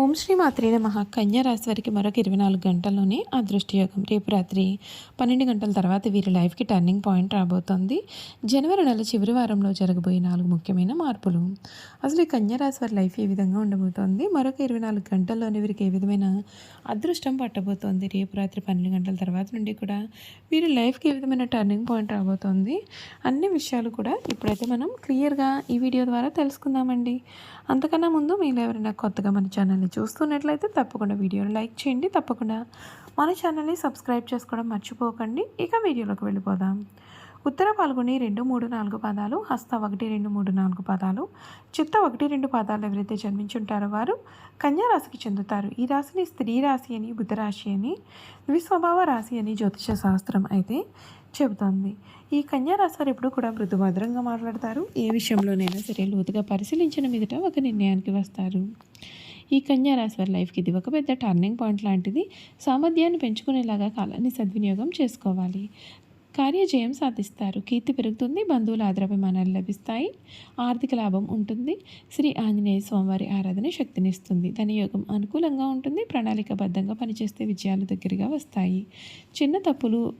ఓం శ్రీ మాత్రే నమ. కన్యా రాశి వారికి మరొక ఇరవై నాలుగు గంటల్లోనే అదృష్టయోగం. రేపు రాత్రి పన్నెండు గంటల తర్వాత వీరి లైఫ్కి టర్నింగ్ పాయింట్ రాబోతోంది. జనవరి నెల చివరి వారంలో జరగబోయే నాలుగు ముఖ్యమైన మార్పులు. అసలు ఈ కన్యా రాశి వారి లైఫ్ ఏ విధంగా ఉండబోతోంది? మరొక ఇరవై నాలుగు గంటల్లోనే వీరికి ఏ విధమైన అదృష్టం పట్టబోతోంది? రేపు రాత్రి పన్నెండు గంటల తర్వాత నుండి కూడా వీరి లైఫ్కి ఏ విధమైన టర్నింగ్ పాయింట్ రాబోతోంది? అన్ని విషయాలు కూడా ఇప్పుడైతే మనం క్లియర్గా ఈ వీడియో ద్వారా తెలుసుకుందామండి. అంతకన్నా ముందు మీరు ఎవరైనా కొత్తగా మన ఛానల్ని చూస్తున్నట్లయితే తప్పకుండా వీడియోని లైక్ చేయండి. తప్పకుండా మన ఛానల్ని సబ్స్క్రైబ్ చేసుకోవడం మర్చిపోకండి. ఇక వీడియోలోకి వెళ్ళిపోదాం. ఉత్తర పాల్గొని రెండు మూడు నాలుగు పదాలు హస్త ఒకటి రెండు మూడు నాలుగు పదాలు. చిత్త ఒకటి రెండు పదాలు ఎవరైతే జన్మించుంటారో వారు కన్యారాశికి చెందుతారు. ఈ రాశిని స్త్రీ రాశి అని బుధరాశి అని ద్విస్వభావ రాశి అని జ్యోతిష శాస్త్రం అయితే చెబుతోంది. ఈ కన్యా రాశి వారు ఎప్పుడు కూడా మృదుభద్రంగా మాట్లాడతారు. ఏ విషయంలోనైనా సరే లోతుగా పరిశీలించిన మీదట ఒక నిర్ణయానికి వస్తారు. ఈ కన్యా వారి లైఫ్కి ఇది ఒక పెద్ద టర్నింగ్ పాయింట్ లాంటిది. సామర్థ్యాన్ని పెంచుకునేలాగా కాలాన్ని సద్వినియోగం చేసుకోవాలి. కార్యజయం సాధిస్తారు. కీర్తి పెరుగుతుంది. బంధువుల ఆదరాభిమానాలు లభిస్తాయి. ఆర్థిక లాభం ఉంటుంది. శ్రీ ఆంజనేయ స్వామివారి ఆరాధన శక్తినిస్తుంది. ధనయోగం అనుకూలంగా ఉంటుంది. ప్రణాళికబద్ధంగా పనిచేస్తే విజయాలు దగ్గరగా వస్తాయి. చిన్న తప్పులు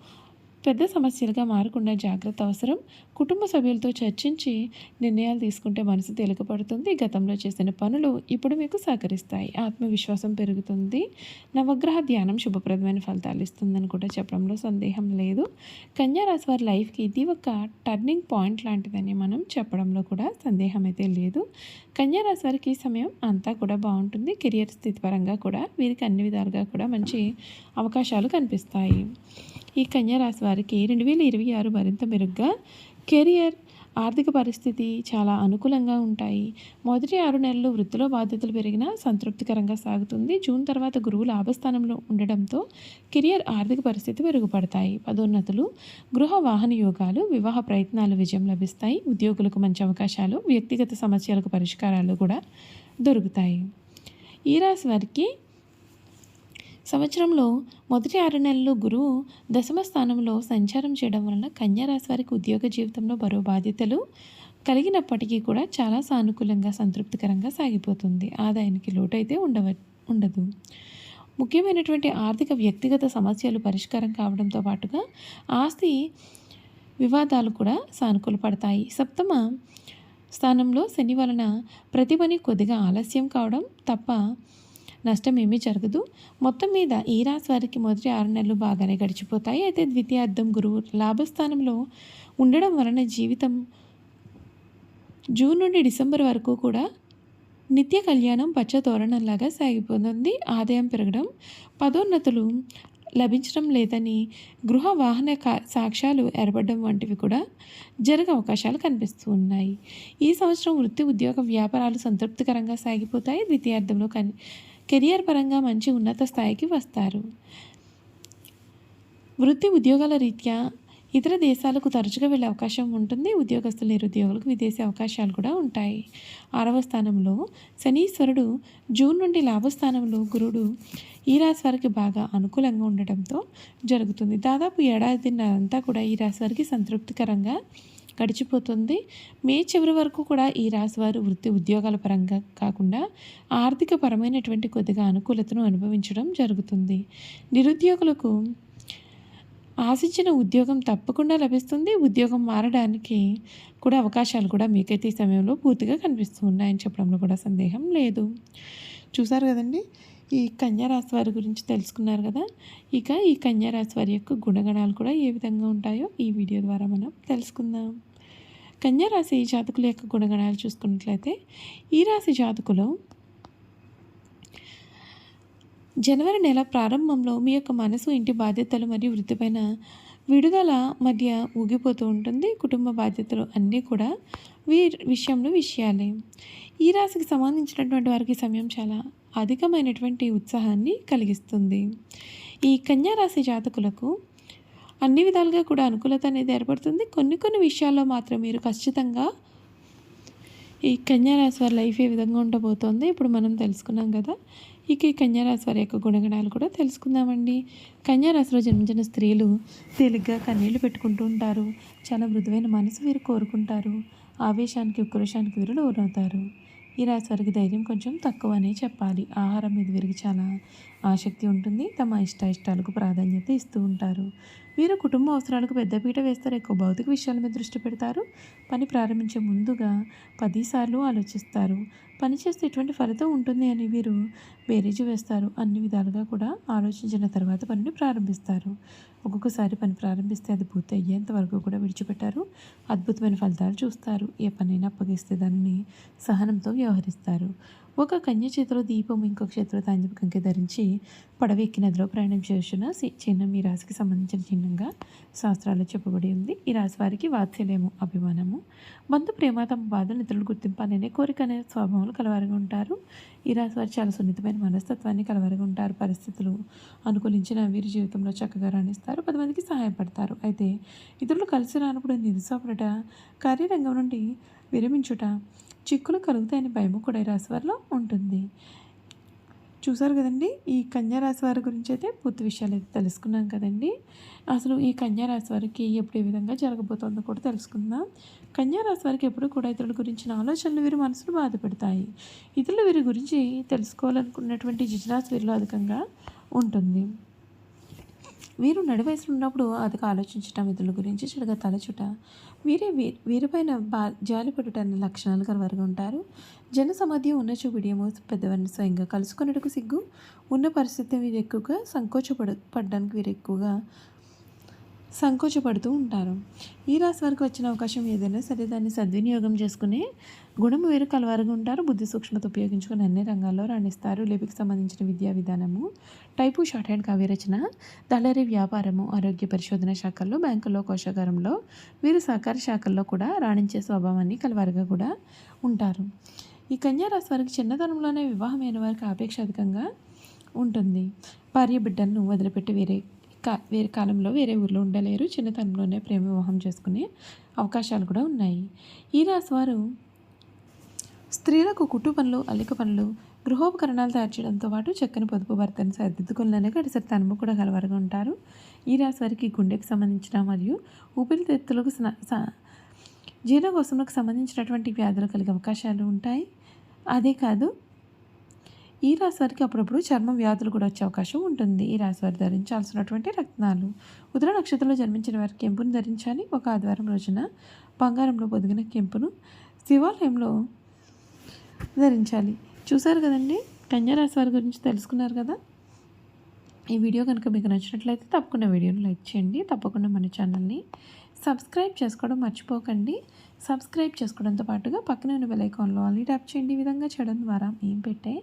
పెద్ద సమస్యలుగా మారకుండా జాగ్రత్త అవసరం. కుటుంబ సభ్యులతో చర్చించి నిర్ణయాలు తీసుకుంటే మనసు తేలికపడుతుంది. గతంలో చేసిన పనులు ఇప్పుడు మీకు సహకరిస్తాయి. ఆత్మవిశ్వాసం పెరుగుతుంది. నవగ్రహ ధ్యానం శుభప్రదమైన ఫలితాలు ఇస్తుందని కూడా చెప్పడంలో సందేహం లేదు. కన్యారాశి వారి లైఫ్కి ఇది ఒక టర్నింగ్ పాయింట్ లాంటిదని మనం చెప్పడంలో కూడా సందేహం అయితే లేదు. కన్యారాశి వారికి ఈ సమయం అంతా కూడా బాగుంటుంది. కెరియర్ స్థితి పరంగా కూడా వీరికి అన్ని విధాలుగా కూడా మంచి అవకాశాలు కనిపిస్తాయి. ఈ కన్యా వారి వారికి రెండు వేల ఇరవై ఆరు మరింత మెరుగ్గా కెరియర్ ఆర్థిక పరిస్థితి చాలా అనుకూలంగా ఉంటాయి. మొదటి ఆరు నెలలు వృత్తిలో బాధ్యతలు పెరిగినా సంతృప్తికరంగా సాగుతుంది. జూన్ తర్వాత గురువు లాభస్థానంలో ఉండడంతో కెరియర్ ఆర్థిక పరిస్థితి మెరుగుపడతాయి. పదోన్నతులు గృహ వాహన యోగాలు వివాహ ప్రయత్నాలు విజయం లభిస్తాయి. ఉద్యోగులకు మంచి అవకాశాలు వ్యక్తిగత సమస్యలకు పరిష్కారాలు కూడా దొరుకుతాయి. ఈ రాశి వారికి సంవత్సరంలో మొదటి ఆరు నెలలు గురువు దశమ స్థానంలో సంచారం చేయడం వలన కన్యారాశి వారికి ఉద్యోగ జీవితంలో బరువు బాధ్యతలు కలిగినప్పటికీ కూడా చాలా సానుకూలంగా సంతృప్తికరంగా సాగిపోతుంది. ఆదాయానికి లోటైతే ఉండవ ఉండదు. ముఖ్యమైనటువంటి ఆర్థిక వ్యక్తిగత సమస్యలు పరిష్కారం కావడంతో పాటుగా ఆస్తి వివాదాలు కూడా సానుకూల పడతాయి. సప్తమ స్థానంలో శని వలన ప్రతి పని కొద్దిగా ఆలస్యం కావడం తప్ప నష్టం ఏమీ జరగదు. మొత్తం మీద ఈ రాశి వారికి మొదటి ఆరు నెలలు బాగానే గడిచిపోతాయి. అయితే ద్వితీయార్థం గురువు లాభస్థానంలో ఉండడం వలన జీవితం జూన్ నుండి డిసెంబర్ వరకు కూడా నిత్య కళ్యాణం పచ్చ తోరణంలాగా సాగిపోతుంది. ఆదాయం పెరగడం పదోన్నతులు లభించడం లేదని గృహ వాహన సాక్ష్యాలు ఏర్పడడం వంటివి కూడా జరగ అవకాశాలు కనిపిస్తూ ఉన్నాయి. ఈ సంవత్సరం వృత్తి ఉద్యోగ వ్యాపారాలు సంతృప్తికరంగా సాగిపోతాయి. ద్వితీయార్థంలో కని కెరియర్ పరంగా మంచి ఉన్నత స్థాయికి వస్తారు. వృత్తి ఉద్యోగాల రీత్యా ఇతర దేశాలకు తరచుగా వెళ్ళే అవకాశం ఉంటుంది. ఉద్యోగస్తులు నిరుద్యోగులకు విదేశీ అవకాశాలు కూడా ఉంటాయి. ఆరవ స్థానంలో శనీశ్వరుడు జూన్ నుండి లాభస్థానంలో గురుడు ఈ రాశి వారికి బాగా అనుకూలంగా ఉండటంతో జరుగుతుంది. దాదాపు ఏడాదిన్నరంతా కూడా ఈ రాశి వారికి సంతృప్తికరంగా గడిచిపోతుంది. మే చివరి వరకు కూడా ఈ రాశివారు వృత్తి ఉద్యోగాల పరంగా కాకుండా ఆర్థిక పరమైనటువంటి కొద్దిగా అనుకూలతను అనుభవించడం జరుగుతుంది. నిరుద్యోగులకు ఆశించిన ఉద్యోగం తప్పకుండా లభిస్తుంది. ఉద్యోగం మారడానికి కూడా అవకాశాలు కూడా మీకైతే ఈ సమయంలో పూర్తిగా కనిపిస్తూ ఉన్నాయని చెప్పడంలో కూడా సందేహం లేదు. చూసారు కదండి? ఈ కన్యారాశి వారి గురించి తెలుసుకున్నారు కదా? ఇక ఈ కన్యారాశి వారి యొక్క గుణగణాలు కూడా ఏ విధంగా ఉంటాయో ఈ వీడియో ద్వారా మనం తెలుసుకుందాం. కన్యారాశి జాతకుల యొక్క గుణగణాలు చూసుకున్నట్లయితే ఈ రాశి జాతకులు జనవరి నెల ప్రారంభంలో మీ యొక్క మనసు ఇంటి బాధ్యతలు మరియు వృత్తిపైన విడుదల మధ్య ఊగిపోతూ ఉంటుంది. కుటుంబ బాధ్యతలు అన్నీ కూడా వీ విషయంలో విషయాలే. ఈ రాశికి సంబంధించినటువంటి వారికి సమయం చాలా అధికమైనటువంటి ఉత్సాహాన్ని కలిగిస్తుంది. ఈ కన్యారాశి జాతకులకు అన్ని విధాలుగా కూడా అనుకూలత అనేది ఏర్పడుతుంది. కొన్ని కొన్ని విషయాల్లో మాత్రం మీరు ఖచ్చితంగా ఈ కన్యారాశి వారి లైఫ్ ఏ విధంగా ఉండబోతోంది ఇప్పుడు మనం తెలుసుకున్నాం కదా. ఇక ఈ కన్యారాశి వారి యొక్క గుణగణాలు కూడా తెలుసుకుందామండి. కన్యారాశిలో జన్మించిన స్త్రీలు తేలిగ్గా కన్నీళ్ళు పెట్టుకుంటూ ఉంటారు. చాలా మృదువైన మనసు వీరు కోరుకుంటారు. ఆవేశానికి ఉక్రోషానికి వీరు లోనవుతారు. ఈ రాశి వారికి ధైర్యం కొంచెం తక్కువనే చెప్పాలి. ఆహారం మీద వీరికి చాలా ఆసక్తి ఉంటుంది. తమ ఇష్ట ఇష్టాలకు ప్రాధాన్యత ఇస్తూ ఉంటారు. వీరు కుటుంబ అవసరాలకు పెద్దపీట వేస్తారు. ఎక్కువ భౌతిక విషయాల మీద దృష్టి పెడతారు. పని ప్రారంభించే ముందుగా పదిసార్లు ఆలోచిస్తారు. పని చేస్తే ఎటువంటి ఫలితం ఉంటుంది అని వీరు బేరీజు వేస్తారు. అన్ని విధాలుగా కూడా ఆలోచించిన తర్వాత పనిని ప్రారంభిస్తారు. ఒక్కొక్కసారి పని ప్రారంభిస్తే అది పూర్తి అయ్యేంత వరకు కూడా విడిచిపెట్టారు. అద్భుతమైన ఫలితాలు చూస్తారు. ఏ పనైనా అప్పగిస్తే దానిని సహనంతో వ్యవహరిస్తారు. ఒక కన్య చేతిలో దీపం ఇంకొక చేతిలో తాంజపు కంకె ధరించి పడవ ఎక్కి నదిలో ప్రయాణం చేసిన చిహ్నం ఈ రాశికి సంబంధించిన చిహ్నంగా శాస్త్రాల్లో చెప్పబడి ఉంది. ఈ రాశి వారికి వాత్సల్యము అభిమానము. బంధు ప్రేమ తమ బాధలు ఇతరులు గుర్తింపు అనే కోరిక అనే స్వభావాలు కలవారుగా ఉంటారు. ఈ రాశి వారు చాలా సున్నితమైన మనస్తత్వాన్ని కలవారుగా ఉంటారు. పరిస్థితులు అనుకూలించిన వీరి జీవితంలో చక్కగా రాణిస్తారు. పది మందికి సహాయపడతారు. అయితే ఇతరులు కలిసి రానప్పుడు నిరుత్సాహపడట కార్యరంగం నుండి విరమించుట చిక్కులు కలుగుతాయని భయము కూడా ఈ రాశి వారిలో ఉంటుంది. చూసారు కదండి ఈ కన్యా రాశి వారి గురించి అయితే పూర్తి విషయాలు అయితే తెలుసుకున్నాం కదండి. అసలు ఈ కన్యా రాశి వారికి ఎప్పుడు ఏ విధంగా జరగబోతుందో కూడా తెలుసుకుందాం. కన్యా రాశి వారికి ఎప్పుడు కూడా ఇతరుల గురించిన ఆలోచనలు వీరి మనసును బాధపెడతాయి ఇతరులు వీరి గురించి తెలుసుకోవాలనుకున్నటువంటి జిజ్ఞాస వీరిలో అధికంగా ఉంటుంది. వీరు నడివయసులో ఉన్నప్పుడు అధిక ఆలోచించటం ఇతరుల గురించి చెడుగా తలచుట. వీరే వీ వీరిపైన బా జాలిపడుట అనే లక్షణాలు కలవారుగా ఉంటారు. జన సమాధ్యం ఉన్న చూపిడియము పెద్దవారిని స్వయంగా కలుసుకున్నట్టుకు సిగ్గు. ఉన్న పరిస్థితి వీరు ఎక్కువగా సంకోచపడ పడడానికి వీరు ఎక్కువగా సంకోచపడుతూ ఉంటారు. ఈ రాశి వారికి వచ్చిన అవకాశం ఏదైనా సరే దాన్ని సద్వినియోగం చేసుకుని గుణం వేరు కలవారుగా ఉంటారు. బుద్ధి సూక్ష్మత ఉపయోగించుకుని అన్ని రంగాల్లో రాణిస్తారు. లిపికి సంబంధించిన విద్యా విధానము టైపు షార్ట్ హ్యాండ్ కావ్యరచన దళరి వ్యాపారము ఆరోగ్య పరిశోధన శాఖల్లో బ్యాంకుల్లో కోశాగారంలో వీరు సహకార శాఖల్లో కూడా రాణించే స్వభావాన్ని కలవారుగా కూడా ఉంటారు. ఈ కన్యా రాశి వారికి చిన్నతనంలోనే వివాహమైన వారికి అపేక్ష అధికంగా ఉంటుంది. భార్య బిడ్డలను వదిలిపెట్టి వేరే వేరే కాలంలో వేరే ఊర్లో ఉండలేరు చిన్నతనంలోనే ప్రేమ వివాహం చేసుకునే అవకాశాలు కూడా ఉన్నాయి. ఈ రాశి వారు స్త్రీలకు కుట్టు పనులు అల్లిక పనులు గృహోపకరణాలు తయారు చేయడంతో పాటు చక్కని పొదుపు భర్తను సరిదిద్దుకునే గడిసరి తనము కూడా కలవరగా ఉంటారు. ఈ రాశి వారికి గుండెకు సంబంధించిన మరియు ఊపిరితిత్తులకు జీర్ణకోశంలకు సంబంధించినటువంటి వ్యాధులు కలిగే అవకాశాలు ఉంటాయి. అదే కాదు ఈ రాశివారికి అప్పుడప్పుడు చర్మ వ్యాధులు కూడా వచ్చే అవకాశం ఉంటుంది. ఈ రాశివారు ధరించాల్సినటువంటి రత్నాలు. ఉదర నక్షత్రంలో జన్మించిన వారికి కెంపును ధరించాలి. ఒక ఆదివారం రోజున బంగారంలో పొదిగిన కెంపును శివాలయంలో ధరించాలి. చూసారు కదండి? కన్యారాశి వారి గురించి తెలుసుకున్నారు కదా? ఈ వీడియో కనుక మీకు నచ్చినట్లయితే తప్పకుండా వీడియోని లైక్ చేయండి. తప్పకుండా మన ఛానల్ని సబ్స్క్రైబ్ చేసుకోవడం మర్చిపోకండి. సబ్స్క్రైబ్ చేసుకోవడంతో పాటుగా పక్కన ఉన్న బెలైకాన్లో ఆల్రెడీ ట్యాప్ చేయండి. ఈ విధంగా చేయడం ద్వారా మేము పెట్టే